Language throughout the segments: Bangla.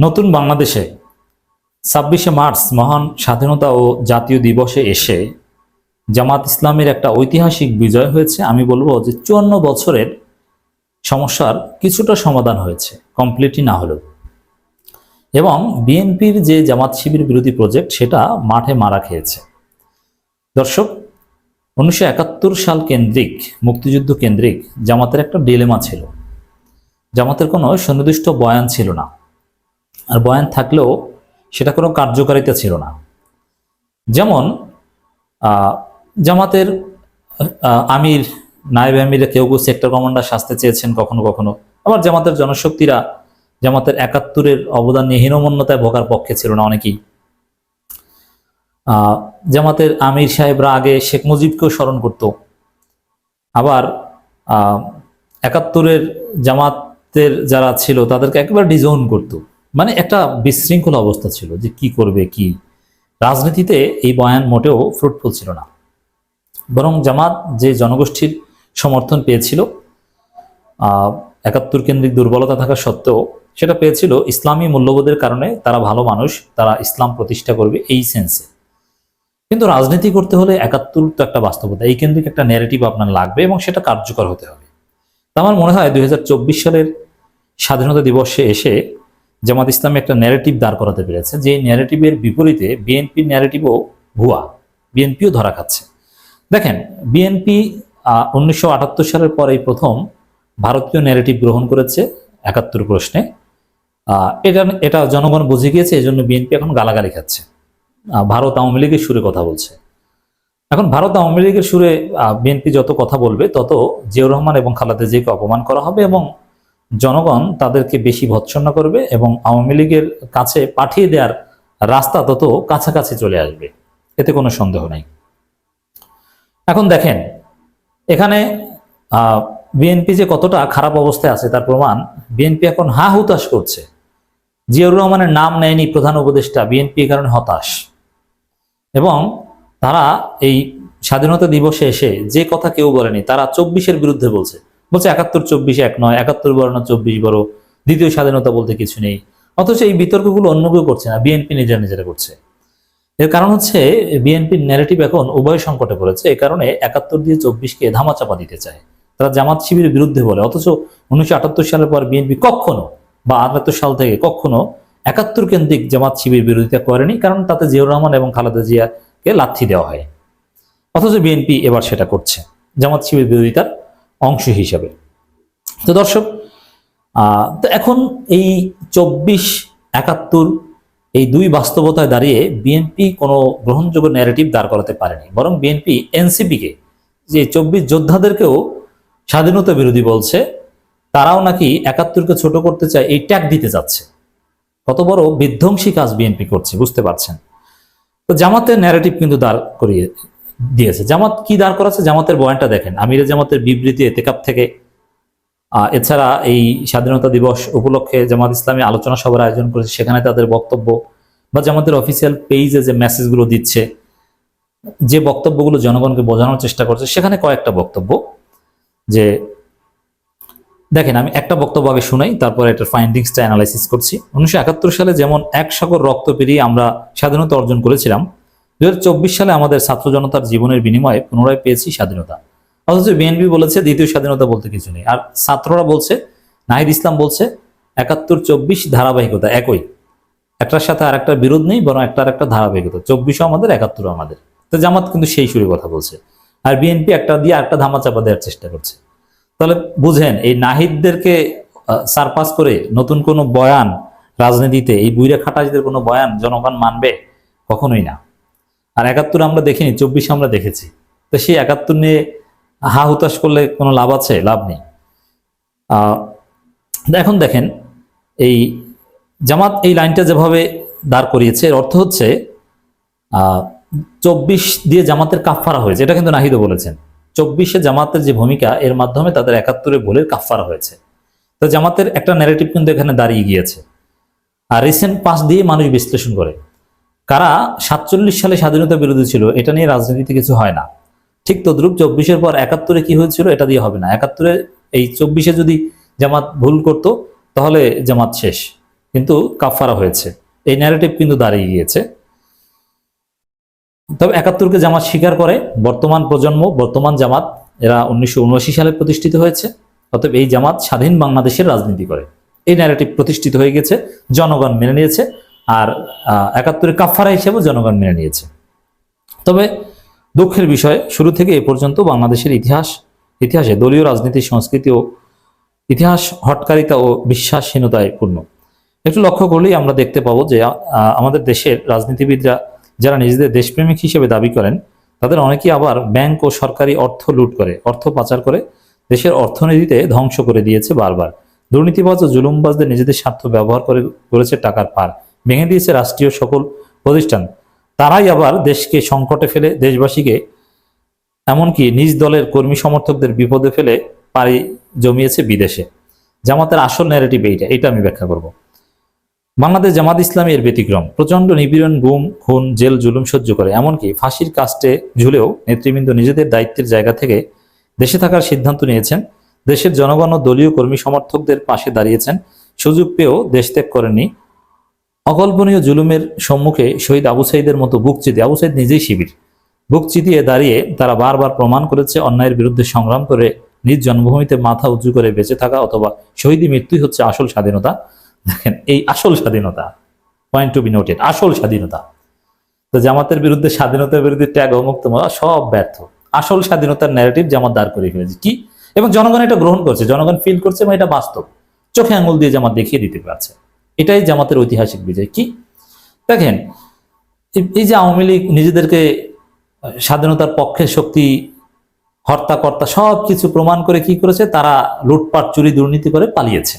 নতুন বাংলাদেশে ছাব্বিশে মার্চ মহান স্বাধীনতা ও জাতীয় দিবসে এসে জামাত ইসলামের একটা ঐতিহাসিক বিজয় হয়েছে। আমি বলব যে চুয়ান্ন বছরের সমস্যার কিছুটা সমাধান হয়েছে কমপ্লিটই না হলেও। এবং বিএনপির যে জামাত শিবির বিরোধী প্রজেক্ট সেটা মাঠে মারা খেয়েছে। দর্শক, উনিশশো একাত্তর সাল কেন্দ্রিক, মুক্তিযুদ্ধ কেন্দ্রিক জামাতের একটা ডিলেমা ছিল। জামাতের কোনো সুনির্দিষ্ট বয়ান ছিল না। আর বয়ান থাকলেও সেটা কোনো কার্যকারিতা ছিল না। যেমন জামাতের আমির, নায়েব আমিরে কেউ কেউ সেক্টর কমান্ডার শাস্তে চেয়েছেন কখনো কখনো। আবার জামাতের জনশক্তিরা জামাতের একাত্তরের অবদান নিয়ে হীনমন্যতায় ভোগার পক্ষে ছিল না অনেকেই। জামাতের আমির সাহেবরা আগে শেখ মুজিবকেও স্মরণ করত। আবার একাত্তরের জামাতের যারা ছিল তাদেরকে একেবারে ডিজোন করত। মানে একটা বিশৃঙ্খল অবস্থা ছিল যে কি করবে, কি? রাজনীতিতে এই বয়ান মোটেও ফ্রুটফুল ছিল না। বরং জামাত যে জনগোষ্ঠীর সমর্থন পেয়েছিল একাত্তর কেন্দ্রিক দুর্বলতা থাকা সত্ত্বেও সেটা পেয়েছিল ইসলামী মূল্যবোধের কারণে তারা ভালো মানুষ, তারা ইসলাম প্রতিষ্ঠা করবে এই সেন্সে কিন্তু রাজনীতি করতে হলে একাত্তর তো একটা বাস্তবতা, এই কেন্দ্রিক একটা ন্যারেটিভ আপনার লাগবে এবং সেটা কার্যকর হতে হবে। আমার মনে হয় দুই হাজার চব্বিশ সালের স্বাধীনতা দিবসে এসে জামাত ইসলাম একটা ন্যারেটিভ দাঁড় করাতে পেরেছে, যে ন্যারেটিভের বিপরীতে বিএনপির ন্যারেটিভও ভুয়া বিএনপিও ধরা খাচ্ছে। দেখেন বিএনপি উনিশশো আটাত্তর সালের পর এই প্রথম ভারতীয় ন্যারেটিভ গ্রহণ করেছে একাত্তর প্রশ্নে। এটা এটা জনগণ বুঝে গিয়েছে, এই জন্য বিএনপি এখন গালাগালি খাচ্ছে। ভারত আওয়ামী লীগের সুরে কথা বলছে। এখন ভারত আওয়ামী লীগের সুরে বিএনপি যত কথা বলবে, তত জিয়াউর রহমান এবং খালেদা জিয়াকে অপমান করা হবে এবং জনগণ তাদেরকে বেশি ভৎসনা করবে এবং আওয়ামী লীগের কাছে পাঠিয়ে দেওয়ার রাস্তা তত কাছাকাছি চলে আসবে। এতে কোনো সন্দেহ নেই। এখন দেখেন, এখানে বিএনপি যে কতটা খারাপ অবস্থায় আছে তার প্রমাণ বিএনপি এখন হা হুতাশ করছে। জিয়াউর রহমানের নাম নেয়নি প্রধান উপদেষ্টা, বিএনপি কারণে হতাশ। এবং তারা এই স্বাধীনতা দিবসে এসে যে কথা কেউ বলেনি, তারা চব্বিশের বিরুদ্ধে বলছে। বলছে একাত্তর চব্বিশ এক নয়, একাত্তর বড় না চব্বিশ বড়? দ্বিতীয় স্বাধীনতা বলতে কিছু নেই। অথচ এই বিতর্কগুলো অন্য কেউ করছে না, বিএনপি নিজেরা নিজেরা করছে। এর কারণ হচ্ছে, বিএনপির ন্যারেটিভ এখন উভয় সংকটে পড়েছে। এই কারণে একাত্তর দিয়ে চব্বিশকে ধামাচাপা দিতে চায়। তারা জামাত শিবিরের বিরুদ্ধে বলে, অথচ উনিশশো আটাত্তর সালের পর বিএনপি কখনো বা আটাত্তর সাল থেকে কখনো একাত্তর কেন্দ্রিক জামাত শিবির বিরোধিতা করেনি, কারণ তাতে জিয়াউর রহমান এবং খালেদা জিয়াকে লাথি দেওয়া হয়। অথচ বিএনপি এবার সেটা করছে। জামাত শিবির বিরোধিতার অংশ হিসাবে। তো দর্শক তো এখন এই চব্বিশ একাত্তর এই দুই বাস্তবতায় দাঁড়িয়ে বিএনপি কোনো গ্রহণযোগ্য ন্যারেটিভ দাঁড় করাতে পারেনি। বরং বিএনপি এনসিপিকে, যে চব্বিশ যোদ্ধাদেরকেও স্বাধীনতা বিরোধী বলছে, তারাও নাকি একাত্তরকে ছোট করতে চায়, এই ট্যাগ দিতে যাচ্ছে। কত বড় বিধ্বংসী কাজ বিএনপি করছে, বুঝতে পারছেন? তো জামাতের ন্যারেটিভ কিন্তু দাঁড় করিয়ে দিয়েছে। জামাত কি দাঁড় করাচ্ছে? জামাতের বয়ানটা দেখেন। আমিরে জামাতের বিবৃতি এতেকাপ থেকে এছাড়া এই স্বাধীনতা দিবস উপলক্ষে জামাত ইসলামী আলোচনা সভার আয়োজন করেছে। সেখানে তাদের বক্তব্য বা জামাতের অফিসিয়াল পেজে যে মেসেজগুলো দিচ্ছে, যে বক্তব্যগুলো জনগণকে বোঝানোর চেষ্টা করছে, সেখানে কয়েকটা বক্তব্য যে, দেখেন, আমি একটা বক্তব্য আগে শুনাই, তারপরে এটার ফাইন্ডিংসটা অ্যানালাইসিস করছি। উনিশশো একাত্তর সালে যেমন এক সাগর রক্ত পেরিয়ে আমরা স্বাধীনতা অর্জন করেছিলাম দুই হাজার চব্বিশ সালে আমাদের ছাত্র জনতার জীবনের বিনিময়ে পুনরায় পেয়েছি স্বাধীনতা। অথচ বিএনপি বলেছে দ্বিতীয় স্বাধীনতা বলতে কিছু নেই। আর ছাত্ররা বলছে, নাহিদ ইসলাম বলছে, একাত্তর চব্বিশ ধারাবাহিকতা একই। একটার সাথে আর একটা বিরোধ নেই, বরং একটার একটা ধারাবাহিকতা। চব্বিশও আমাদের, একাত্তরও আমাদের। তো জামাত কিন্তু সেই সুরে কথা বলছে। আর বিএনপি একটা দিয়ে একটা ধামা চাপা দেওয়ার চেষ্টা করছে। তাহলে বুঝেন, এই নাহিদদেরকে সারপাস করে নতুন কোনো বয়ান রাজনীতিতে, এই বুইরা খাটাসদের কোনো বয়ান জনগণ মানবে কখনোই না। আর একাত্তর আমরা দেখিনি, চব্বিশ আমরা দেখেছি। তো সেই একাত্তর নিয়ে হা হুতাশ করলে কোনো লাভ আছে? লাভ নেই। এখন দেখেন, এই জামাত এই লাইনটা যেভাবে দাঁড় করিয়েছে, এর অর্থ হচ্ছে চব্বিশ দিয়ে জামাতের কাফারা হয়েছে। এটা কিন্তু নাহিদও বলেছেন। চব্বিশে জামাতের যে ভূমিকা, এর মাধ্যমে তাদের একাত্তরে ভুলের কাফারা হয়েছে। তো জামাতের একটা ন্যারেটিভ কিন্তু এখানে দাঁড়িয়ে গিয়েছে। আর রিসেন্ট পাস দিয়ে মানুষ বিশ্লেষণ করে। কারা সাতচল্লিশ সালে স্বাধীনতা বিরোধী ছিল, এটা নিয়ে রাজনীতিতে কিছু হয় না। ঠিক তদ্রুপ চব্বিশের পর একাত্তরে কি হয়েছিল, এটা দিয়ে হবে না। একাত্তরে, এই চব্বিশে যদি জামাত ভুল করতো, তাহলে জামাত শেষ। কিন্তু কাফারা হয়েছে। এই ন্যারেটিভ কিন্তু দাঁড়িয়ে গিয়েছে। তবে একাত্তরকে জামাত স্বীকার করে, বর্তমান প্রজন্ম, বর্তমান জামাত, এরা উনিশশো উনআশি সালে প্রতিষ্ঠিত হয়েছে। অতএব এই জামাত স্বাধীন বাংলাদেশের রাজনীতি করে। এই ন্যারেটিভ প্রতিষ্ঠিত হয়ে গেছে, জনগণ মেনে নিয়েছে। আর একাত্তরে কাফারা হিসেবেও জনগণ মেনে নিয়েছে। তবে দুঃখের বিষয়, শুরু থেকে এ পর্যন্ত বাংলাদেশের ইতিহাস, ইতিহাসে দলীয় রাজনীতি, সংস্কৃতি ও ইতিহাস হটকারিতা ও বিশ্বাসহীনতায় পূর্ণ। একটু লক্ষ্য করলেই আমরা দেখতে পাবো যে আমাদের দেশের রাজনীতিবিদরা যারা নিজেদের দেশপ্রেমিক হিসেবে দাবি করেন, তাদের অনেকেই আবার ব্যাংক ও সরকারি অর্থ লুট করে, অর্থ পাচার করে দেশের অর্থনীতিতে ধ্বংস করে দিয়েছে বারবার। দুর্নীতিবাজ ও জুলুমবাজদের নিজেদের স্বার্থ ব্যবহার করে করেছে টাকার পার। ভেঙে দিয়েছে রাষ্ট্রীয় সকল প্রতিষ্ঠান। তারাই আবার দেশকে সংকটে ফেলে, দেশবাসীকে এমনকি নিজ দলের কর্মী সমর্থকদের বিপদে ফেলে পাড়ি জমিয়েছে বিদেশে। জামাতের আসল ন্যারেটিভ এইটা এটা আমি ব্যাখ্যা করব। বাংলাদেশ জামাত ইসলামী এর ব্যতিক্রম প্রচণ্ড নিপীড়ন, গুম, খুন, জেল, জুলুম সহ্য করে। এমনকি ফাঁসির কাস্টে ঝুলেও নেতৃবৃন্দ নিজেদের দায়িত্বের জায়গা থেকে দেশে থাকার সিদ্ধান্ত নিয়েছেন। দেশের জনগণ ও দলীয় কর্মী সমর্থকদের পাশে দাঁড়িয়েছেন। সুযোগ পেয়েও দেশ ত্যাগ করেননি অকল্পনীয় জুলুমের সম্মুখে শহীদ আবু সাইদের মতো বুক চিতি আবু সাইদ নিজেই শিবির। বুক চিতিয়ে দাঁড়িয়ে তারা বারবার প্রমাণ করেছে অন্যায়ের বিরুদ্ধে সংগ্রাম করে নিজ জন্মভূমিতে মাথা উঁচু করে বেঁচে থাকা অথবা শহীদী মৃত্যুই হচ্ছে আসল স্বাধীনতা। দেখেন, এই আসল স্বাধীনতা। পয়েন্ট টু বি নোটেড আসল স্বাধীনতা। তো জামাতের বিরুদ্ধে স্বাধীনতার বিরুদ্ধে ত্যাগ অমুক্ত মরা সব ব্যর্থ। আসল স্বাধীনতার ন্যারেটিভ জামাত দাঁড় করে ফেলেছে। কি? এবং জনগণ এটা গ্রহণ করছে। জনগণ ফিল করছে এবং এটা বাস্তব। চোখে আঙুল দিয়ে জামাত দেখিয়ে দিতে পারছে। এটাই জামাতের ঐতিহাসিক বিজয়। কি? দেখেন, এই- যে আওয়ামী লীগ নিজেদেরকে স্বাধীনতার পক্ষের শক্তি, হর্তাকর্তা সব কিছু প্রমাণ করে কি করেছে? তারা লুটপাট, চুরি, দুর্নীতি করে পালিয়েছে।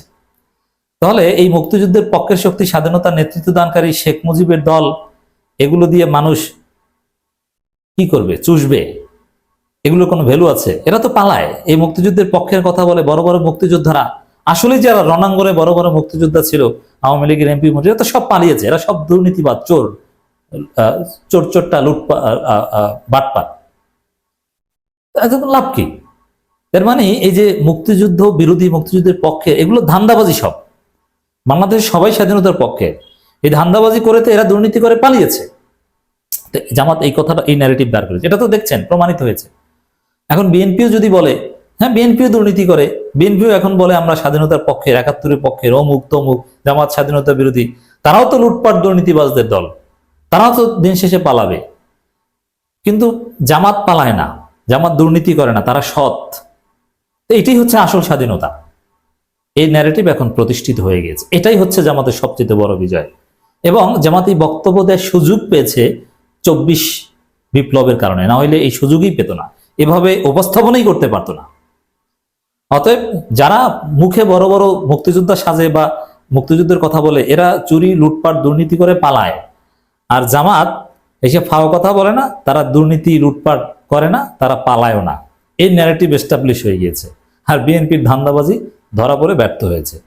তাহলে এই মুক্তিযুদ্ধের পক্ষের শক্তি, স্বাধীনতার নেতৃত্ব দানকারী শেখ মুজিবের দল, এগুলো দিয়ে মানুষ কি করবে? চুষবে। এগুলোর কোনো ভ্যালু আছে? এরা তো পালায়। এই মুক্তিযুদ্ধের পক্ষের কথা বলে বড় বড় মুক্তিযোদ্ধারা আসলে যারা রণাঙ্গনে বড় বড় মুক্তিযোদ্ধা ছিল, আওয়ামী লীগের এমপি মন্ত্রী তো সব পালিয়েছে। এরা সব দুর্নীতিবাদ, চোর চোর চোরটা, লুটপা বাটপাট। লাভ কি? এর মানে এই যে মুক্তিযুদ্ধ, বিরোধী মুক্তিযুদ্ধের পক্ষে, এগুলো ধান্দাবাজি সব। বাংলাদেশ সবাই স্বাধীনতার পক্ষে। এই ধান্দাবাজি করে তো এরা দুর্নীতি করে পালিয়েছে। জামাত এই কথাটা, এই ন্যারেটিভ দাঁড় করেছে। এটা তো দেখছেন, প্রমাণিত হয়েছে। এখন বিএনপিও যদি বলে হ্যাঁ বিএনপিও দুর্নীতি করে। বিএনপিও এখন বলে আমরা স্বাধীনতার পক্ষে, একাত্তরের পক্ষে অমুক তমুক, জামাত স্বাধীনতা বিরোধী। তারাও তো লুটপাট দুর্নীতিবাজদের দল। তারাও তো দিন শেষে পালাবে। কিন্তু জামাত পালায় না। জামাত দুর্নীতি করে না, তারা সৎ। তো এটাই হচ্ছে আসল স্বাধীনতা। এই ন্যারেটিভ এখন প্রতিষ্ঠিত হয়ে গেছে। এটাই হচ্ছে জামাতের সবচেয়ে বড় বিজয়। এবং জামাত বক্তব্য দেওয়ার সুযোগ পেয়েছে চব্বিশ বিপ্লবের কারণে। না হলে এই সুযোগই পেত না। এভাবে উপস্থাপনাই করতে পারতো না। অতএব যারা মুখে বড় বড় মুক্তিযোদ্ধা সাজে বা মুক্তিযুদ্ধের কথা বলে, এরা চুরি, লুটপাট, দুর্নীতি করে পালায়। আর জামাত এসে ফাও কথা বলে না, তারা দুর্নীতি, লুটপাট করে না, তারা পালায়ও না। এই ন্যারেটিভ এস্টাবলিশ হয়ে গিয়েছে। আর বিএনপির ধান্দাবাজি ধরা পড়ে ব্যর্থ হয়েছে।